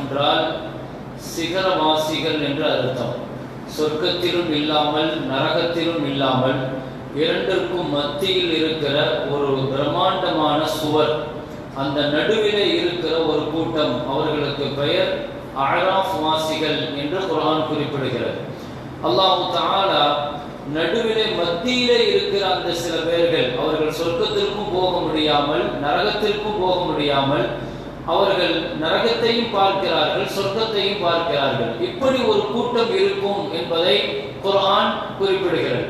என்றால் சிகரவாசிகள் என்று அர்த்தம். சொர்க்கத்திலும் இல்லாமல் நரகத்திலும் இல்லாமல் இரண்டிற்கும் மத்தியில் இருக்கிற ஒரு பிரம்மாண்டமான சுவர் அந்த நடுவிலே இருக்கிற ஒரு கூட்டம் அவர்களுக்கு பெயர் அழகாஃப் வாசிகள் என்று குரான் குறிப்பிடுகிறது. அல்லாஹு தாலா நடுவிலே மத்தியிலே இருக்கிற அந்த சில பேர்கள் அவர்கள் சொர்க்கத்திற்கும் போக முடியாமல் நரகத்திற்கும் போக முடியாமல் அவர்கள் நரகத்தையும் பார்க்கிறார்கள் சொர்க்கத்தையும் பார்க்கிறார்கள். இப்படி ஒரு கூட்டம் இருக்கும் என்பதை குரான் குறிப்பிடுகிறது.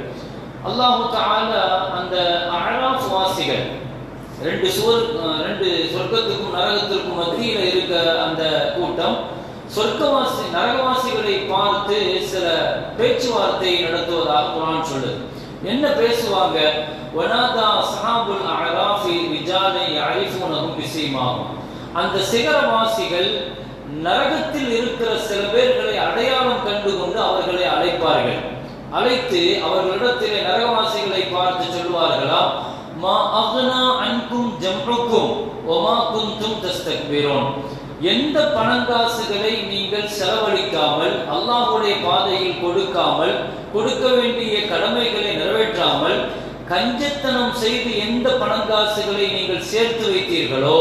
அல்லாஹு அந்த அழராஃப் வாசிகள் ரெண்டு சுவர் ரெண்டு சொர்க்கத்துக்கும் நரகத்திற்கும் மத்தியில் இருக்க அந்த கூட்டம் சொர்க்கவாசி நரகவாசிகளை பார்த்து சில பேச்சுவார்த்தை நடத்துவதாக குரான் சொல்லுது. என்ன பேசுவாங்க? வனாதா சஹாபுல் அழராஃபி ரிஜாலை அரிஃபூனகும் பிசைமாகும். அந்த சிகரவாசிகள் நரகத்தில் இருக்கிற சில பேர்களை அடையாளம் கண்டு கொண்டு அவர்களை அழைப்பார்கள். அழைத்து அவர்களிடத்திலே நரகவாசிகளை பார்த்து சொல்வார்களா மா அகனா அன்பும் ஜம்ருக்கும் ஒமா குந்தும் தஸ்தக்பிரோன். எந்த பணங்காசுகளை நீங்கள் செலவழிக்காமல் அல்லாஹுடைய பாதையில் கொடுக்காமல் கொடுக்க வேண்டிய கடமைகளை நிறைவேற்றாமல் கஞ்சத்தனம் செய்து எந்த பணங்காசுகளை நீங்கள் சேர்த்து வைத்தீர்களோ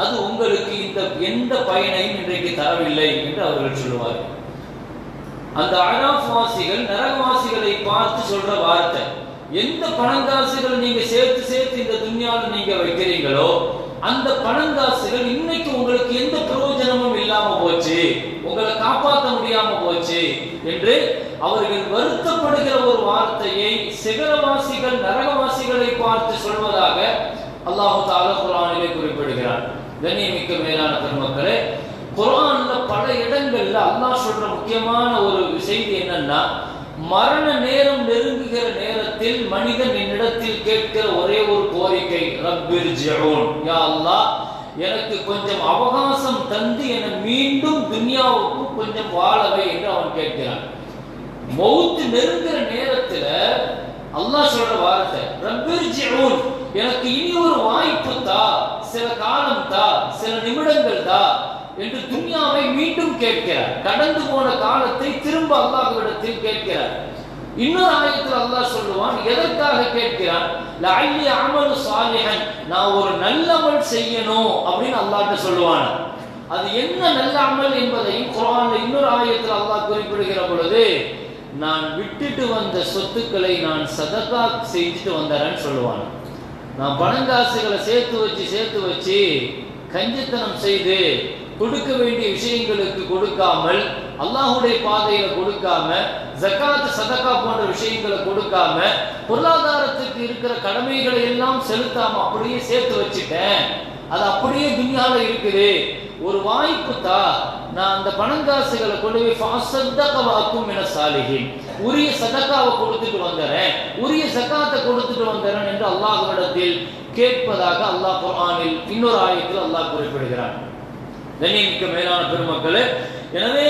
அது உங்களுக்கு இந்த எந்த பயனையும் இன்றைக்கு தரவில்லை என்று அவர்கள் சொல்லுவார்கள். அந்த அழாஃப் நரகவாசிகளை பார்த்து சொல்ற வார்த்தை எந்த பணங்காசுகள் நீங்க சேர்த்து சேர்த்து இந்த துன்யாவில் நீங்க வைக்கிறீங்களோ அந்த பணங்காசுகள் இன்னைக்கு உங்களுக்கு எந்த பிரயோஜனமும் இல்லாம போச்சு உங்களை காப்பாற்ற முடியாம போச்சு என்று அவர்கள் வருத்தப்படுகிற ஒரு வார்த்தையை சிகரவாசிகள் நரகவாசிகளை பார்த்து சொல்வதாக அல்லாஹு தாலா குரானிலே குறிப்பிடுகிறார். கண்ணியமிக்க மேலான பெருமக்களே குரான்ல பல இடங்கள்ல அல்லாஹ் சொல்ற முக்கியமான ஒரு செய்தி என்னன்னா மரண நேரம் நெருங்குகிற நேரத்தில் மனிதன் என்னிடத்தில் கேட்கிற ஒரே ஒரு கோரிக்கை ரப்பிர் ஜெரோன் யா அல்லாஹ் எனக்கு கொஞ்சம் அவகாசம் தந்து என மீண்டும் துன்யாவுக்கு கொஞ்சம் வாழவை என்று அவன் கேட்கிறான். மௌத்து நெருங்குற நேரத்துல அல்லாஹ் சொல்ற வார்த்தை ரப்பிர் ஜெரோன் எனக்கு இனி ஒரு வாய்ப்பு தா சில காலம் தா சில நிமிடங்கள் தா என்று துன்யாவை மீண்டும் கேட்கிறார். கடந்து போன காலத்தை திரும்ப அல்லாஹ்விடத்தில் கேட்கிறார். இன்னொரு ஆயத்தில் அல்லாஹ் சொல்லுவான் எதற்காக கேட்கிறான்? லஅல்லி அமலு சாலிஹன் நான் ஒரு நல்ல செய்யணும் அப்படின்னு அல்லாஹ்ட்ட சொல்லுவான். அது என்ன நல்ல அமல் என்பதையும் குர்ஆன்ல இன்னொரு ஆயத்தில் அல்லாஹ் குறிப்பிடுகிற பொழுது நான் விட்டுட்டு வந்த சொத்துக்களை நான் சதகா செஞ்சுட்டு வந்தேன்னு சொல்லுவான். நான் பணங்காசுகளை சேர்த்து வச்சு சேர்த்து வச்சு கஞ்சித்தனம் செய்து கொடுக்க வேண்டிய விஷயங்களுக்கு கொடுக்காமல் அல்லாஹுடைய பாதையில கொடுக்காம ஜக்காத்து சதக்கா போன்ற விஷயங்களை கொடுக்காம பொருளாதாரத்துக்கு இருக்கிற கடமைகளை எல்லாம் செலுத்தாம அப்படியே சேர்த்து வச்சுட்டேன். அது அப்படியே துன்யாவில் இருக்குது. ஒரு வாய்ப்பு தா நான் அந்த பணங்காசுகளை கொண்டு போய் ஃபாசத்தகவாக்கும் என சாலிகின் உரிய சதக்காவை கொடுத்துட்டு வந்துறேன். உரிய சக்காத்தை கொடுத்துட்டு வந்துறேன் என்று அல்லாஹ்விடத்தில் கேட்பதாக அல்லாஹ் குர்ஆனில் இன்னொரு ஆயத்தில் அல்லாஹ் குறிப்பிடுகிறான். கண்ணியமிக்க மேலான பெருமக்களே எனவே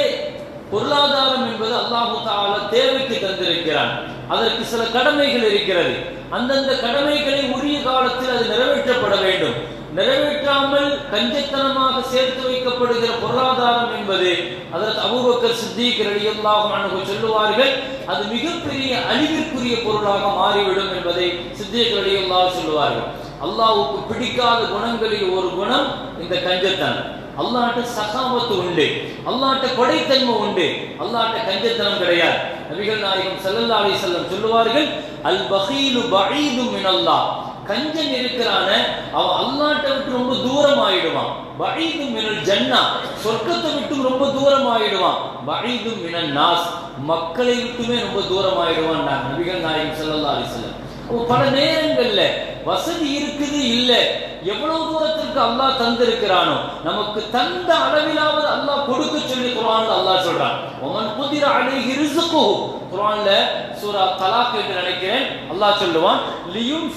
பொருளாதாரம் என்பது அல்லாஹு தால தேவைக்கு தந்திருக்கிறான். அதற்கு சில கடமைகள் இருக்கிறது. அந்தந்த கடமைகளை உரிய காலத்தில் அது நிறைவேற்றப்பட வேண்டும். நிறைவேற்றாமல் கஞ்சத்தனமாக சேர்த்து வைக்கப்படுகிற பொருளாதாரம் என்பது அதற்கு அபூபக்கர் சித்திக் ரலியல்லாஹு சொல்லுவார்கள் அது மிகப்பெரிய அழிவிற்குரிய பொருளாக மாறிவிடும் என்பதை சித்திக் ரலியல்லாஹு சொல்லுவார்கள். அல்லாஹ்வுக்கு பிடிக்காத குணங்களில் ஒரு குணம் இந்த கஞ்சத்தனம். அல்லாட்ட சகாமத்து உண்டு அல்லாட்ட கொடைத்தன்மை உண்டு அல்லாட்ட கஞ்சத்தனம் கிடையாது. நபிகள் நாயகம் செல்லல்லா அலி செல்லம் சொல்லுவார்கள் அல் பகீலு பகீது மினல்லா கஞ்சன் இருக்கிறான அவன் அல்லாட்ட விட்டு ரொம்ப தூரம் ஆயிடுவான் பஈது மினல் ஜன்னா சொர்க்கத்தை விட்டு ரொம்ப தூரம் ஆயிடுவான் பஈது மினல் நாஸ் மக்களை விட்டுமே ரொம்ப தூரம் ஆயிடுவான் நபிகள் நாயகம் செல்லல்லா அலைஹி பல நேரங்கள்ல வசதி இருக்குது இல்ல? எவ்வளவு தூரத்திற்கு அல்லாஹ் தந்திருக்கிறானோ நமக்கு தந்த அளவிலாவது அல்லாஹ் கொடுக்க சொல்லி குரான் அல்லாஹ் சொல்றான். ஒமன் புதிர அழகி ரிஸ்குஹு. குரான்ல சூரா தலாக் என்று நினைக்கிறேன். அல்லாஹ் சொல்லுவான் லியும்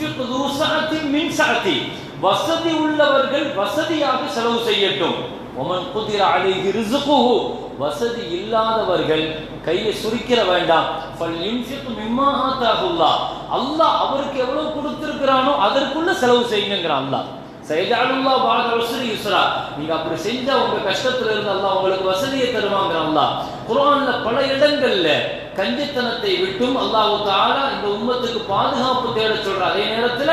து மின் சாத்தி வசதி உள்ளவர்கள் வசதியாக செலவு செய்யட்டும். ஒமன் புதிர அழகி ரிஸ்குஹு. வசதி இல்லாதவர்கள் கையை சுருக்கிற வேண்டாம். அல்லாஹ் அவருக்கு எவ்வளவு கொடுத்திருக்கிறானோ அதற்குள்ள செலவு செய்யுங்கிறான் அல்லாஹ். சைஜாலுல்லா பாத வசதி யுஸ்ரா. நீங்க அப்படி செஞ்சா உங்க கஷ்டத்துல இருந்து அல்லாஹ் உங்களுக்கு வசதியை தருவாங்கிற அல்லாஹ். குரான்ல பல இடங்கள்ல கஞ்சித்தனத்தை விட்டும் அல்லாஹ் தஆலா இந்த உம்மத்துக்கு பாதுகாப்பு தேட சொல்ற அதே நேரத்துல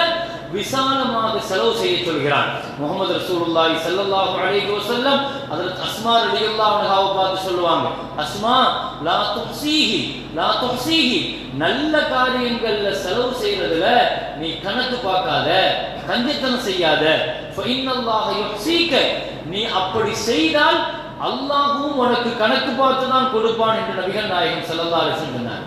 விசாலமாக செலவு செய்ய சொல்கிறான். முகமது ரசூலுல்லாஹி ஸல்லல்லாஹு அலைஹி வஸல்லம் ஹஜ்ரத் அஸ்மா ரலியல்லாஹு அன்ஹாவை பார்த்து சொல்லுவாங்க. அஸ்மா லா துஹ்சீஹி லா துஹ்சீஹி நல்ல காரியங்கள்ல செலவு செய்யறதுல நீ கணக்கு பார்க்காத கஞ்சத்தனம் செய்யாத. ஃபைனல்லாஹ யுஹ்சீக நீ அப்படி செய்தால் அல்லாஹ்வும் உனக்கு கணக்கு பார்த்து தான் கொடுப்பான் என்று நபிகள் நாயகம் ஸல்லல்லாஹு அலைஹி வஸல்லம் சொன்னார்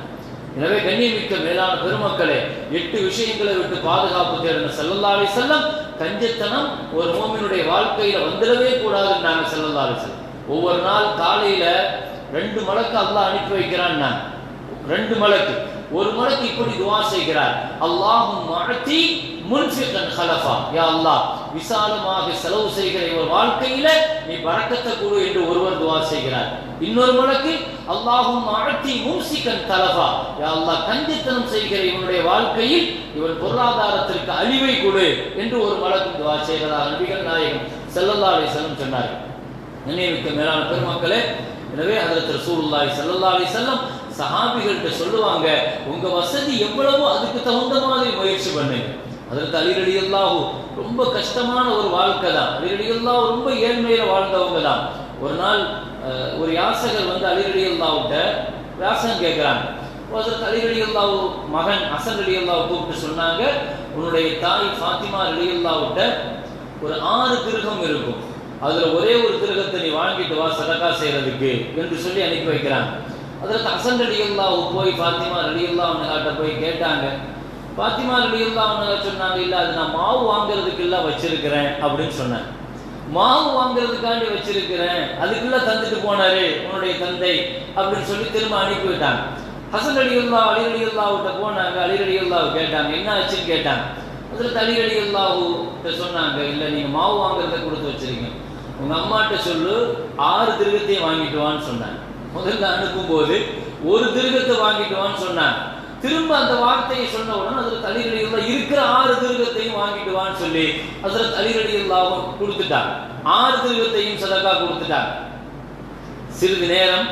எனவே கண்ணியமிக்க மேலான பெருமக்களே எட்டு விஷயங்களை விட்டு பாதுகாப்பு தேடின செல்லல்லாவை செல்லம் கஞ்சத்தனம் ஒரு மோமினுடைய வாழ்க்கையில வந்துடவே கூடாதுன்னு நாங்க செல்லல்லா செல்லம் ஒவ்வொரு நாள் காலையில ரெண்டு மலக்கு அல்லாஹ் அனுப்பி வைக்கிறான் நான். ரெண்டு மலக்கு. ஒரு மலக்கு இப்படி துவா செய்கிறார். அல்லாஹும் மழத்தி முன்ஃபிகன் ஹலஃபா. யா அல்லாஹ் விசாலமாக செலவு செய்கிற ஒரு வாழ்க்கையில நீ பறக்கத்தை கொடு என்று ஒருவர் துவா செய்கிறார். இன்னொரு மலக்கு அல்லாஹும் ஆழ்த்தி மூசிக்கன் தலபா அல்லாஹ் கஞ்சித்தனம் செய்கிற இவனுடைய வாழ்க்கையில் இவன் பொருளாதாரத்திற்கு அழிவை கொடு என்று ஒரு மலக்கு துவா செய்கிறார் நபிகள் நாயகம் செல்லல்லா அலி செல்லம் சொன்னார்கள். நினைவுக்கு மேலான பெருமக்களே எனவே அதில் திரு ஸல்லல்லாஹு அலைஹி செல்லம் சஹாபிகள்கிட்ட சொல்லுவாங்க உங்க வசதி எவ்வளவோ அதுக்கு தகுந்த மாதிரி முயற்சி பண்ணுங்க அதற்கு அலிரடியல்லாஹு ரொம்ப கஷ்டமான ஒரு வாழ்க்கை தான். அலிரடி ரொம்ப ஏழ்மையில வாழ்ந்தவங்க தான். ஒரு நாள் ஒரு யாசகர் வந்து அலிரடி அல்லாஹ்கிட்ட கேட்கிறாங்க. கேட்குறாங்க அதற்கு அலிரடி மகன் அசன் அலி கூப்பிட்டு சொன்னாங்க உன்னுடைய தாய் ஃபாத்திமா அலி ஒரு ஆறு திருகம் இருக்கும். அதுல ஒரே ஒரு திருகத்தை நீ வாங்கிட்டு வா சதக்கா செய்யறதுக்கு என்று சொல்லி அனுப்பி வைக்கிறாங்க. அதற்கு அசன் ரலியல்லாஹு போய் ஃபாத்திமா ரலியல்லாஹு அன்ஹாட்ட போய் கேட்டாங்க. பாத்திமா ரலியல்லாஹு அன்ஹா சொன்னாங்க இல்லை அது நான் மாவு வாங்குறதுக்கு எல்லாம் வச்சிருக்கிறேன் அப்படின்னு சொன்னேன் மாவு வாங்குறதுக்காண்டி வச்சிருக்கிறேன் அதுக்குள்ள தந்துட்டு போனாரு உன்னுடைய தந்தை அப்படின்னு சொல்லி திரும்ப அனுப்பி விட்டாங்க. ஹசன் அலியுல்லா அலி போனாங்க அலி கேட்டாங்க என்ன ஆச்சுன்னு? கேட்டாங்க. அதில் அலி அலியுல்லாஹு சொன்னாங்க இல்லை நீங்க மாவு வாங்குறத கொடுத்து வச்சிருக்கீங்க. உங்க அம்மாட்ட சொல்லு ஆறு திருகத்தையும் வாங்கிட்டு வான்னு சொன்னாங்க. முதல்ல அனுப்பும்போது ஒரு திருகத்தை வாங்கிட்டு வான்னு சொன்னாங்க. திரும்ப அந்த வார்த்தையை சொன்ன உடனே அதில் அலிரடியுல்லா இருக்கிற ஆறு திருகத்தையும் வாங்கிட்டு வான்னு சொல்லி அதில் அலிரடியுல்லாவும் கொடுத்துட்டாங்க. ஆறு திருகத்தையும் சதக்கா கொடுத்துட்டாங்க. சிறிது நேரம்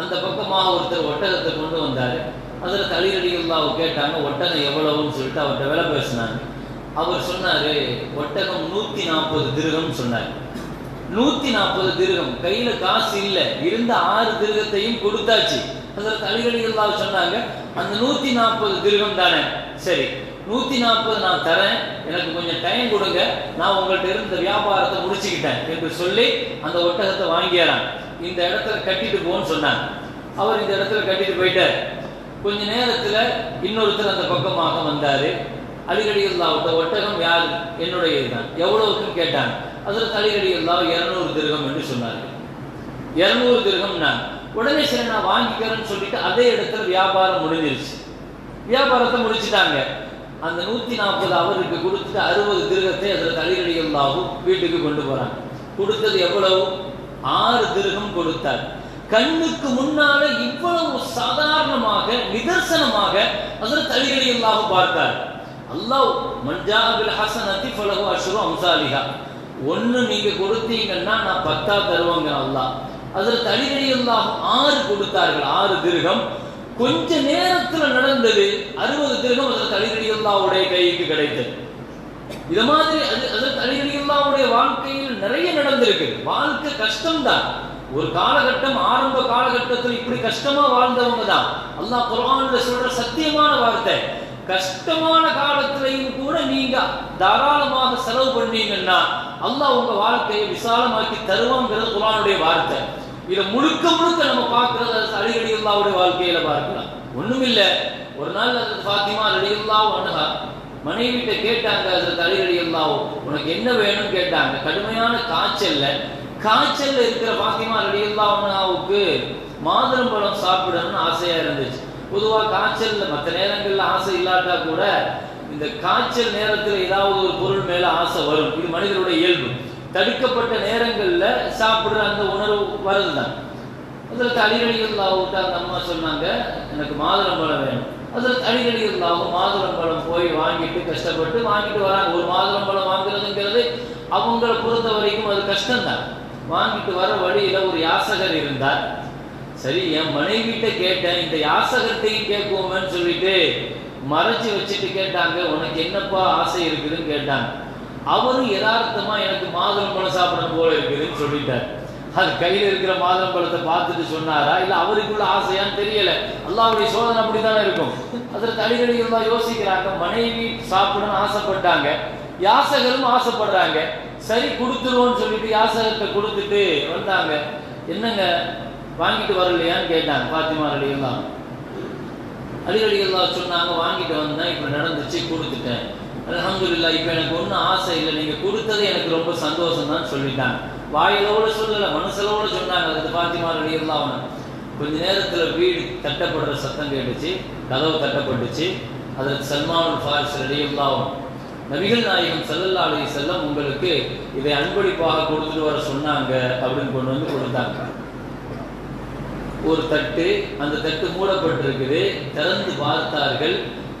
அந்த பக்கமாக ஒருத்தர் ஒட்டகத்தை கொண்டு வந்தாரு. அதில் அலிரடியுல்லாவை கேட்டாங்க ஒட்டகம் எவ்வளவுன்னு சொல்லிட்டு அவர்கிட்ட விலை பேசினாங்க. அவர் சொன்னாரு ஒட்டகம் நூத்தி நாற்பது திருகம் சொன்னார். நூத்தி நாற்பது திருகம் கையில காசு இல்லை இருந்த ஆறு திருகத்தையும் கொடுத்தாச்சு. அதில் அலிரடியுல்லாவை சொன்னாங்க அந்த நூத்தி நாற்பது திருகம் தானே? சரி நூத்தி நாற்பது நான் தரேன் எனக்கு கொஞ்சம் டைம் கொடுங்க நான் உங்கள்கிட்ட இருந்த வியாபாரத்தை முடிச்சுக்கிட்டேன் என்று சொல்லி அந்த ஒட்டகத்தை வாங்கியறான் இந்த இடத்துல கட்டிட்டு போன்னு சொன்னாங்க. அவர் இந்த இடத்துல கட்டிட்டு போயிட்டார். கொஞ்ச நேரத்துல இன்னொருத்தர் அந்த பக்கமாக வந்தாரு. அலிகடியுல்லாவிட்ட ஒட்டகம் யார்? என்னுடைய தான் எவ்வளவுக்கும் கேட்டாங்க அதில் அலிகடியுல்லா இருநூறு திருகம் என்று சொன்னார்கள். இருநூறு திருகம் நான் உடனே சரி நான் வாங்கிக்கிறேன்னு சொல்லிட்டு அதே இடத்துல வியாபாரம் முடிஞ்சிருச்சு. வியாபாரத்தை முடிச்சுட்டாங்க. அந்த நூத்தி நாற்பது அவருக்கு கொடுத்துட்டு அறுபது திருகத்தை அதில் தலைகடிகளாகவும் வீட்டுக்கு கொண்டு போறாங்க. கொடுத்தது எவ்வளவு? ஆறு திருகம் கொடுத்தார். கண்ணுக்கு முன்னால இவ்வளவு சாதாரணமாக நிதர்சனமாக அதில் தலைகடிகளாக பார்த்தார். அல்லாஹ் மஞ்சாபில் ஹசனத்தி ஃபலஹு அஷ்ரு அம்சாலிகா ஒன்னு நீங்க கொடுத்தீங்கன்னா நான் பத்தா தருவாங்க அல்லாஹ். அதில் தலிகடியெல்லாம் ஆறு கொடுத்தார்கள் ஆறு திருகம். கொஞ்ச நேரத்துல நடந்தது அறுபது திருகம் அதில் தலிகடியல்லாவுடைய கைக்கு கிடைத்தது. இது மாதிரி அது அது தலிகடியல்லாவுடைய வாழ்க்கையில் நிறைய நடந்திருக்கு. வாழ்க்கை கஷ்டம்தான். ஒரு காலகட்டம் ஆரம்ப காலகட்டத்தில் இப்படி கஷ்டமா வாழ்ந்தவங்க தான். அல்லாஹ் குர்ஆன்ல சொல்ற சத்தியமான வார்த்தை கஷ்டமான காலத்திலையும் கூட நீங்க தாராளமாக செலவு பண்ணீங்கன்னா அல்லாஹ் உங்க வாழ்க்கையை விசாலமாக்கி தருவாங்கிறது குரானுடைய வார்த்தை. இதை முழுக்க முழுக்க நம்ம பார்க்கறது அது அலிகடி அல்லாவுடைய வாழ்க்கையில பார்க்கலாம். ஒண்ணுமில்ல. ஒரு நாள் அது பாத்தியமா அலிகல்லாவும் அணுகா மனைவிட்ட கேட்டாங்க அது அலிகடி அல்லாவோ உனக்கு என்ன வேணும்னு கேட்டாங்க. கடுமையான காய்ச்சல்ல காய்ச்சல்ல இருக்கிற பாத்தியமா அலிகல்லா அணுகாவுக்கு மாதுளம்பழம் சாப்பிடணும்னு ஆசையா இருந்துச்சு. பொதுவா காய்ச்சல்ல மற்ற நேரங்கள்ல ஆசை இல்லாட்டா கூட இந்த காய்ச்சல் நேரத்துல ஏதாவது ஒரு பொருள் மேல ஆசை வரும். இது மனிதனுடைய இயல்பு. தடுக்கப்பட்ட நேரங்களில் சாப்பிட்ற அந்த உணர்வு வருதுதான். அதில் தலைவலிகள் விட்டு அந்த அம்மா சொன்னாங்க எனக்கு மாதுளம்பழம் வேணும். அதில் அடிக்கடி இருந்தாலும் மாதுளம்பழம் போய் வாங்கிட்டு கஷ்டப்பட்டு வாங்கிட்டு வராங்க. ஒரு மாதுளம்பழம் வாங்குறதுங்கிறது அவங்கள பொறுத்த வரைக்கும் அது கஷ்டம்தான். வாங்கிட்டு வர வழியில் ஒரு யாசகர் இருந்தார். சரி என் மனைவிட்ட கேட்டேன் இந்த யாசகத்தையும் கேட்போமேன்னு சொல்லிட்டு மறைச்சு வச்சுட்டு கேட்டாங்க. உனக்கு என்னப்பா ஆசை இருக்குதுன்னு கேட்டாங்க. அவரும் யதார்த்தமா எனக்கு மாதுளம் பழம் சாப்பிடணும் போல இருக்குதுன்னு சொல்லிட்டார். அது கையில இருக்கிற மாதுளம்பழத்தை பார்த்துட்டு சொன்னாரா? இல்ல அவருக்குள்ள ஆசையான்னு தெரியல. அல்லாவுடைய சோதனை அப்படித்தானே இருக்கும். அதுல அடிக்கடி தான் யோசிக்கிறாங்க. மனைவி சாப்பிடணும்னு ஆசைப்பட்டாங்க. யாசகரும் ஆசைப்படுறாங்க. சரி கொடுத்துருவோம்னு சொல்லிட்டு யாசகத்தை கொடுத்துட்டு வந்தாங்க. என்னங்க வாங்கிட்டு வரலையான்னு கேட்டாங்க. பாத்திமா அலிகல்லாம் தான் சொன்னாங்க வாங்கிட்டு வந்தேன் இப்ப நடந்துச்சு கொடுத்துட்டேன். அலமதுல்லா இப்போ எனக்கு ஒன்றும் ஆசை இல்லை. நீங்க கொடுத்தது எனக்கு ரொம்ப சந்தோஷம் தான் சொல்லிட்டாங்க. வாயிலோட சொல்லல மனசுலோட சொன்னாங்க. அது பாத்திமா அலிகல்லாம் கொஞ்ச நேரத்துல வீடு தட்டப்படுற சத்தம் கேட்டுச்சு கதவு தட்டப்பட்டுச்சு. அதற்கு சல்மான் ஃபாரிஸ் ரலியல்லாஹு நபிகள் நாயகம் செல்லல்லா அலி செல்லம் உங்களுக்கு இதை அன்பளிப்பாக கொடுத்துட்டு வர சொன்னாங்க அப்படின்னு கொண்டு வந்து கொடுத்தாங்க. ஒரு தட்டு அந்த தட்டு மூடப்பட்டிருக்குது. திறந்து பார்த்தார்கள்.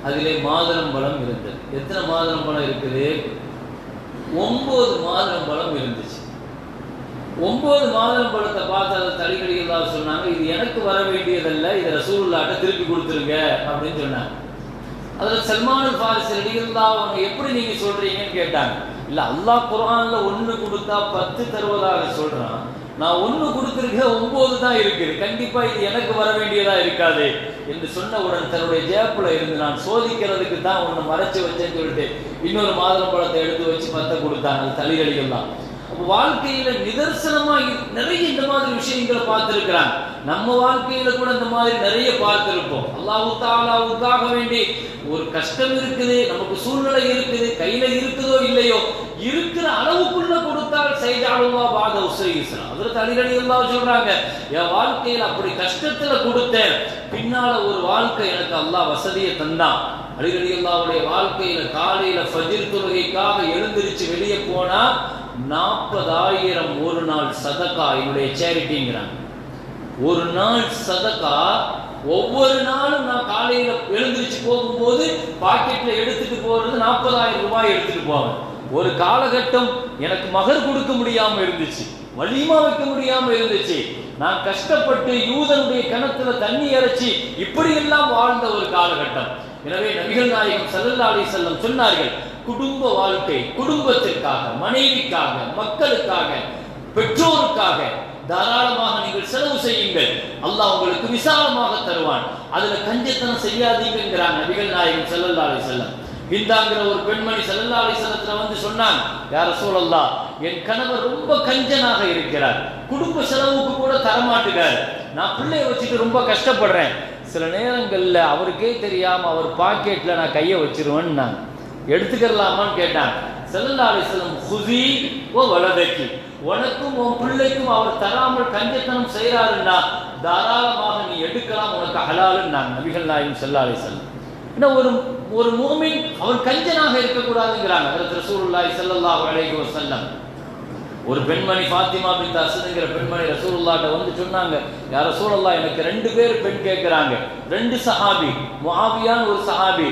அதிலே மாதுளம்பழம் இருந்தது. எத்தனை மாதுளம்பழம் இருக்குது? ஒன்பது மாதுளம்பழம் இருந்துச்சு. ஒன்பது மாதுளம்பழத்தை பார்த்து அதை தடிக்கடிகளாக சொன்னாங்க. இது எனக்கு வர வேண்டியதல்ல இதை ரசூல்லாட்ட திருப்பி கொடுத்துருங்க அப்படின்னு சொன்னாங்க. அதில் சல்மான் ஃபாரிஸ் ரலியல்லா அவங்க எப்படி நீங்க சொல்றீங்கன்னு கேட்டாங்க. இல்ல அல்லாஹ் குரானில் ஒண்ணு கொடுத்தா பத்து தருவதாக சொல்றான். நான் ஒண்ணு கொடுத்திருக்க ஒன்பது தான் இருக்குது கண்டிப்பா இது எனக்கு வர வேண்டியதா இருக்காது என்று சொன்னவுடன் தன்னுடைய ஜேப்புல இருந்து நான் சோதிக்கிறதுக்கு தான் ஒண்ணு மறைச்சு வச்சேன்னு சொல்லிட்டு இன்னொரு மாதுளம்பழத்தை எடுத்து வச்சு பத்த கொடுத்தாங்க தலிகளிகள்லாம் அப்ப வாழ்க்கையில நிதர்சனமா நிறைய இந்த மாதிரி விஷயங்களை பார்த்திருக்கிறாங்க. நம்ம வாழ்க்கையில கூட இந்த மாதிரி நிறைய பார்த்திருப்போம். அல்லாஹு தாலாவுக்காக வேண்டி ஒரு கஷ்டம் இருக்குது நமக்கு சூழ்நிலை இருக்குது கையில இருக்குதோ இல்லையோ இருக்கிற அளவுக்குள்ள கொடுத்தால் செய்தாலுமா பாத உசைஸ்லாம் அதற்கு எல்லாம் சொல்றாங்க என் வாழ்க்கையில் அப்படி கஷ்டத்துல கொடுத்தேன். பின்னால ஒரு வாழ்க்கை எனக்கு அல்லாஹ் வசதியை தந்தான். அடிக்கடி அல்லாவுடைய வாழ்க்கையில காலையில ஃபஜிர் தொழுகைக்காக எழுந்திருச்சு வெளியே போனா நாற்பதாயிரம் ஒரு நாள் சதக்கா என்னுடைய சேரிட்டிங்கிறாங்க. ஒரு நாள் சதக்கா ஒவ்வொரு நாளும் நான் காலையில எழுந்திருச்சு போகும்போது பாக்கெட்ல எடுத்துட்டு போறது நாற்பதாயிரம் ரூபாய் எடுத்துட்டு போவேன். ஒரு காலகட்டம் எனக்கு மகர் கொடுக்க முடியாம இருந்துச்சு. வலிமா வைக்க முடியாம இருந்துச்சு. நான் கஷ்டப்பட்டு யூதனுடைய கிணத்துல தண்ணி இறைச்சி இப்படி எல்லாம் வாழ்ந்த ஒரு காலகட்டம். எனவே நபிகள் நாயகம் ஸல்லல்லாஹு செல்லம் சொன்னார்கள் குடும்ப வாழ்க்கை குடும்பத்திற்காக மனைவிக்காக மக்களுக்காக பெற்றோருக்காக தாராளமாக நீங்கள் செலவு செய்யுங்கள். அல்லாஹ் உங்களுக்கு விசாலமாக தருவான். அதுல கஞ்சத்தனம் செய்யாதீங்கிறான் நபிகள் நாயகம் ஸல்லல்லாஹு செல்லம் இந்தாங்கிற ஒரு பெண்மணி செல்லல்லா அலைஹி வந்து சொன்னாங்க யார சூழல்லா என் கணவர் ரொம்ப கஞ்சனாக இருக்கிறார். குடும்ப செலவுக்கு கூட தரமாட்டுகிறார். நான் பிள்ளைய வச்சுட்டு ரொம்ப கஷ்டப்படுறேன். சில நேரங்களில் அவருக்கே தெரியாமல் அவர் பாக்கெட்டில் நான் கையை வச்சிருவேன்னு நான் எடுத்துக்கலாமான்னு கேட்டான் செல்லல்லா அலைஹி ஹுதி ஓ வலதக்கி. உனக்கும் உன் பிள்ளைக்கும் அவர் தராமல் கஞ்சத்தனம் செய்கிறாருன்னா தாராளமாக நீ எடுக்கலாம் உனக்கு ஹலாலுன்னு நான் நபிகள் நாயும் செல்லாலை செல்லும் ஒரு ஒரு மூமின் அவன் கஞ்சனாக இருக்கக்கூடாதுங்கிறாங்க. ஹஜ்ரத் செல்லல்லா ஸல்லல்லாஹு அலைஹி வஸல்லம். ஒரு பெண்மணி ஃபாத்திமா பின் அசதுங்கிற பெண்மணி ரசூலுல்லாட்ட வந்து சொன்னாங்க யார் ரசூலுல்லாஹ் எனக்கு ரெண்டு பேர் பெண் கேட்குறாங்க. ரெண்டு சஹாபி முஆவியான்னு ஒரு சஹாபி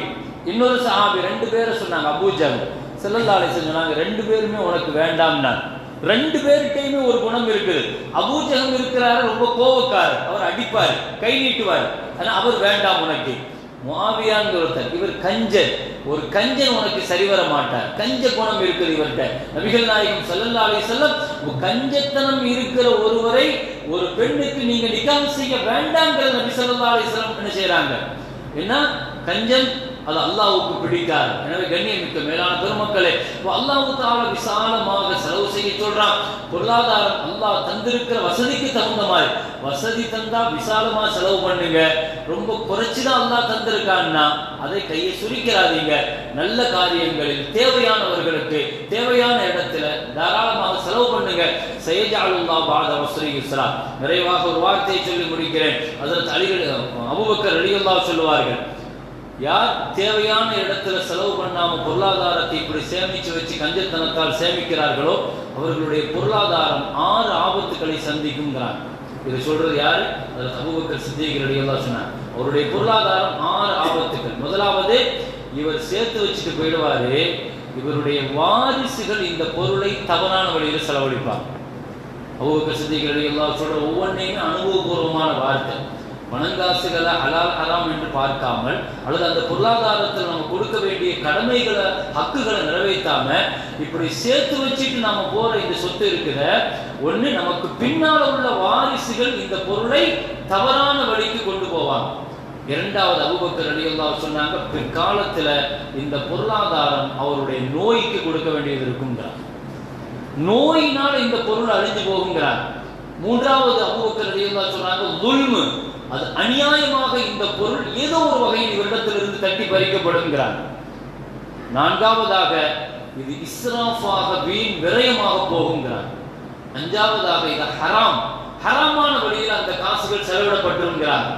இன்னொரு சஹாபி ரெண்டு பேரை சொன்னாங்க அபூஜாங்க ஸல்லல்லாஹு அலைஹி சொன்னாங்க ரெண்டு பேருமே உனக்கு வேண்டாம்னா ரெண்டு பேர்கிட்டயுமே ஒரு குணம் இருக்குது. அபூஜகம் இருக்கிறாரு ரொம்ப கோவக்காரர். அவர் அடிப்பார் கை நீட்டுவார். ஆனால் அவர் வேண்டாம் உனக்கு. மாவியாங்கிற ஒருத்தர் இவர் கஞ்சன் ஒரு கஞ்சன் உனக்கு சரி வர மாட்டார். கஞ்ச குணம் இருக்குது இவர்கிட்ட. நபிகள் நாயகம் செல்லல்லா அலி செல்லம் கஞ்சத்தனம் இருக்கிற ஒருவரை ஒரு பெண்ணுக்கு நீங்க நிகாம் செய்ய வேண்டாங்கிற நபி செல்லல்லா அலி செல்லம் என்ன செய்யறாங்க என்ன? கஞ்சன் அது அல்லாவுக்கு பிடிக்காது. எனவே கண்ணியமிக்க மேலான பெருமக்களே இப்போ தால விசாலமாக செலவு செய்ய சொல்றான். பொருளாதாரம் அல்லாஹ் தந்திருக்கிற வசதிக்கு தகுந்த மாதிரி. வசதி தந்தா விசாலமா செலவு பண்ணுங்க. ரொம்ப குறைச்சுதான் அல்லாஹ் தந்திருக்கான்னா அதை கையை சுருக்கிறாதீங்க நல்ல காரியங்களில் தேவையானவர்களுக்கு தேவையான இடத்துல தாராளமாக செலவு பண்ணுங்க. செய்யாளுல்லா பாத வசதி நிறைவாக ஒரு வார்த்தையை சொல்லி முடிக்கிறேன். அதற்கு அலிகள் அபுபக்கர் அலியுல்லா சொல்லுவார்கள். யார் தேவையான இடத்துல செலவு பண்ணாம பொருளாதாரத்தை இப்படி சேமிச்சு வச்சு கஞ்சத்தனத்தால் சேமிக்கிறார்களோ அவர்களுடைய பொருளாதாரம் ஆறு ஆபத்துக்களை சந்திக்குங்கிறார் இதை சொல்றது யாரு? அதில் அபுபக்கர் சித்திகள் எல்லாம் சொன்னார். அவருடைய பொருளாதாரம் ஆறு ஆபத்துகள் முதலாவது இவர் சேர்த்து வச்சுட்டு போயிடுவாரு. இவருடைய வாரிசுகள் இந்த பொருளை தவறான வழியில் செலவழிப்பார் அபூபக்கர் சித்திகள் எல்லாம் சொல்ற ஒவ்வொன்றையுமே அனுபவபூர்வமான வார்த்தை. பணங்காசுகளை அலால் ஹராம் என்று பார்க்காமல் அல்லது அந்த பொருளாதாரத்தில் நம்ம கொடுக்க வேண்டிய கடமைகளை ஹக்குகளை நிறைவேற்றாம இப்படி சேர்த்து வச்சுட்டு நாம போற இந்த சொத்து இருக்கிற ஒண்ணு நமக்கு பின்னால உள்ள வாரிசுகள் இந்த பொருளை தவறான வழிக்கு கொண்டு போவாங்க. இரண்டாவது அபுபக்கர் அலியல்லாஹ் சொன்னாங்க பிற்காலத்துல இந்த பொருளாதாரம் அவருடைய நோய்க்கு கொடுக்க வேண்டியது இருக்குங்கிறார் நோயினால இந்த பொருள் அழிஞ்சு போகுங்கிறார். மூன்றாவது அபுபக்கர் அலியல்லாஹ் சொன்னாங்க துல்மு அது அநியாயமாக இந்த பொருள் ஏதோ ஒரு வகையில் இவரிடத்திலிருந்து தட்டி பறிக்கப்படுங்கிறார். நான்காவதாக இது இஸ்ராஃபாக வீண் விரயமாக போகுங்கிறாங்க அஞ்சாவதாக இது ஹராம். ஹராமான வழியில் அந்த காசுகள் செலவிடப்பட்டிருக்கிறாங்க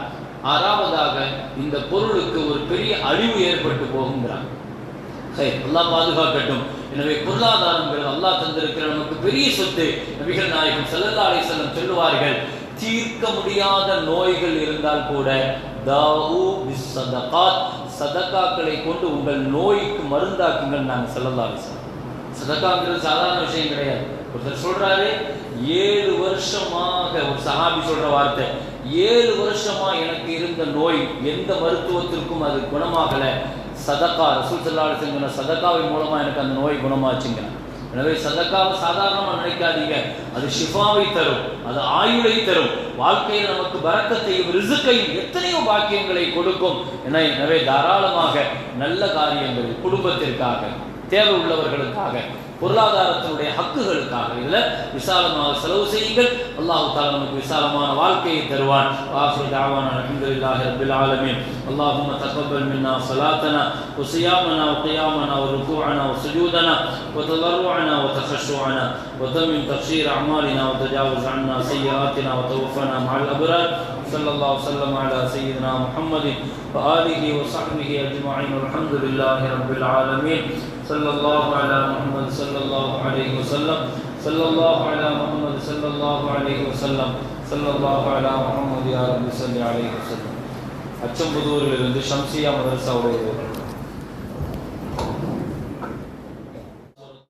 ஆறாவதாக இந்த பொருளுக்கு ஒரு பெரிய அழிவு ஏற்பட்டு போகுங்கிறாங்க சரி நல்லா பாதுகாக்கட்டும். எனவே பொருளாதாரங்கள் அல்லாஹ் தந்திருக்கிற நமக்கு பெரிய சொத்து நபிகள் நாயகம் ஸல்லல்லாஹு செல்லம் வஸல்லம் சொல்லுவார்கள். தீர்க்க முடியாத நோய்கள் இருந்தால் கூட தாவு பிஸ்ஸதகாத் சதக்காக்களை கொண்டு உங்கள் நோய்க்கு மருந்தாக்குங்கள் நாங்கள் செல்லலாம் சதக்காங்கிறது சாதாரண விஷயம் கிடையாது. ஒருத்தர் சொல்றாரு ஏழு வருஷமாக ஒரு சஹாபி சொல்ற வார்த்தை ஏழு வருஷமா எனக்கு இருந்த நோய் எந்த மருத்துவத்திற்கும் அது குணமாகல. சதக்கா ரசூல் சல்லாஹ் சதக்காவின் மூலமா எனக்கு அந்த நோய் குணமாச்சுங்க. எனவே சதக்காவை சாதாரணமாக நினைக்காதீங்க. அது ஷிஃபாவை தரும் அது ஆயுளை தரும். வாழ்க்கையில் நமக்கு பரக்கத்தையும் ரிசுக்கையும் எத்தனையோ பாக்கியங்களை கொடுக்கும். என எனவே தாராளமாக நல்ல காரியங்கள் குடும்பத்திற்காக தேவை உள்ளவர்களுக்காக பொருளாதாரத்தினுடைய ஹக்குகளுக்காக இதுல விசாலமாக செலவு செய்யுங்கள் அல்லாஹ் தாலா நமக்கு விசாலமான வாழ்க்கையை தருவான் வாஹிரு தாவானா அல்ஹம்துலில்லாஹி ரப்பில் ஆலமீன் اللهم تقبل منا صلاتنا وصيامنا وقيامنا وركوعنا وسجودنا وتضرعنا وتخشعنا وتمم تقصير اعمالنا وتجاوز عنا سيئاتنا وتوفنا مع الابرار صلى الله وسلم على سيدنا محمد وآله وصحبه أجمعين والحمد لله رب العالمين صلى الله على محمد صلى الله عليه وسلم صلى الله على محمد صلى الله عليه وسلم صلى الله على محمد يا رب صل عليه وسلم அச்சம்புதூரிலிருந்து ஷம்சியா மதரசாவுடைய